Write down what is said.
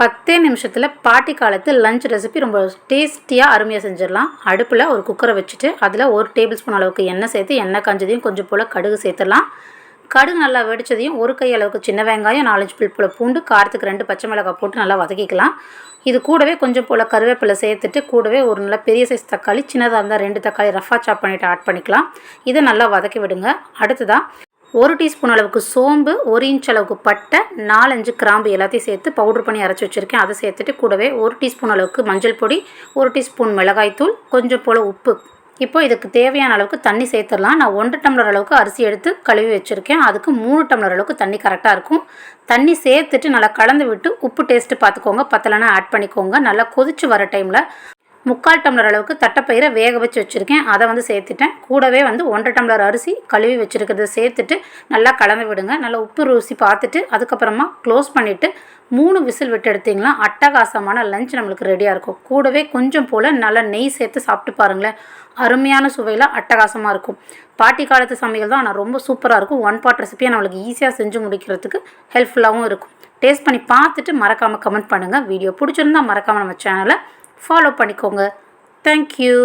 பத்தே நிமிஷத்தில் பாட்டி காலத்து லஞ்ச் ரெசிபி ரொம்ப டேஸ்டியாக அருமையாக செஞ்சிடலாம். அடுப்பில் ஒரு குக்கரை வச்சுட்டு அதில் ஒரு டேபிள் ஸ்பூன் அளவுக்கு எண்ணெய் சேர்த்து எண்ணெய் காஞ்சதையும் கொஞ்சம் போல் கடுகு சேர்த்துடலாம். கடுகு நல்லா வெடிச்சதையும் ஒரு கை அளவுக்கு சின்ன வெங்காயம் நாலஞ்சு பில் போல் பூண்டு காரத்துக்கு ரெண்டு பச்சை மிளகாய் போட்டு நல்லா வதக்கிக்கலாம். இது கூடவே கொஞ்சம் போல் கருவேப்பிலை சேர்த்துட்டு கூடவே ஒரு நல்ல பெரிய சைஸ் தக்காளி சின்னதாக இருந்தால் ரெண்டு தக்காளி ரஃபாக சாப் பண்ணிவிட்டு ஆட் பண்ணிக்கலாம். இதை நல்லா வதக்கி விடுங்க. அடுத்ததாக ஒரு டீஸ்பூன் அளவுக்கு சோம்பு ஒரு இன்ச் அளவுக்கு பட்டை நாலஞ்சு கிராம்பு எல்லாத்தையும் சேர்த்து பவுடர் பண்ணி அரைச்சி வச்சுருக்கேன். அதை சேர்த்துட்டு கூடவே ஒரு டீஸ்பூன் அளவுக்கு மஞ்சள் பொடி ஒரு டீஸ்பூன் மிளகாய்த்தூள் கொஞ்சம் போல் உப்பு. இப்போ இதுக்கு தேவையான அளவுக்கு தண்ணி சேர்த்துடலாம். நான் ஒன்றரை டம்ளர் அளவுக்கு அரிசி எடுத்து கழுவி வச்சுருக்கேன். அதுக்கு மூணு டம்ளர் அளவுக்கு தண்ணி கரெக்டாக இருக்கும். தண்ணி சேர்த்துட்டு நல்லா கலந்து விட்டு உப்பு டேஸ்ட்டு பார்த்துக்கோங்க பத்தலைன்னா ஆட் பண்ணிக்கோங்க. நல்லா கொதிச்சு வர டைமில் முக்கால் டம்ளர் அளவுக்கு தட்டைப்பயிரை வேக வச்சு வச்சுருக்கேன். அதை வந்து சேர்த்துட்டேன். கூடவே வந்து ஒன்றரை டம்ளர் அரிசி கழுவி வச்சுருக்கிறத சேர்த்துட்டு நல்லா கலந்து விடுங்க. நல்லா உப்பு ருசி பார்த்துட்டு அதுக்கப்புறமா க்ளோஸ் பண்ணிவிட்டு மூணு விசில் விட்டு எடுத்திங்கன்னா அட்டகாசமான லஞ்ச் நம்மளுக்கு ரெடியாக இருக்கும். கூடவே கொஞ்சம் போல் நல்லா நெய் சேர்த்து சாப்பிட்டு பாருங்களேன். அருமையான சுவையில் அட்டகாசமாக இருக்கும். பாட்டி காலத்து சமையல் தான் ஆனால் ரொம்ப சூப்பராக இருக்கும். ஒன் பாட் ரெசிபியை நம்மளுக்கு ஈஸியாக செஞ்சு முடிக்கிறதுக்கு ஹெல்ப்ஃபுல்லாகவும் இருக்கும். டேஸ்ட் பண்ணி பார்த்துட்டு மறக்காமல் கமெண்ட் பண்ணுங்கள் வீடியோ பிடிச்சிருந்தா மறக்காமல் நம்ம சேனலை ஃபாலோ பண்ணிக்கோங்க. தேங்க்யூ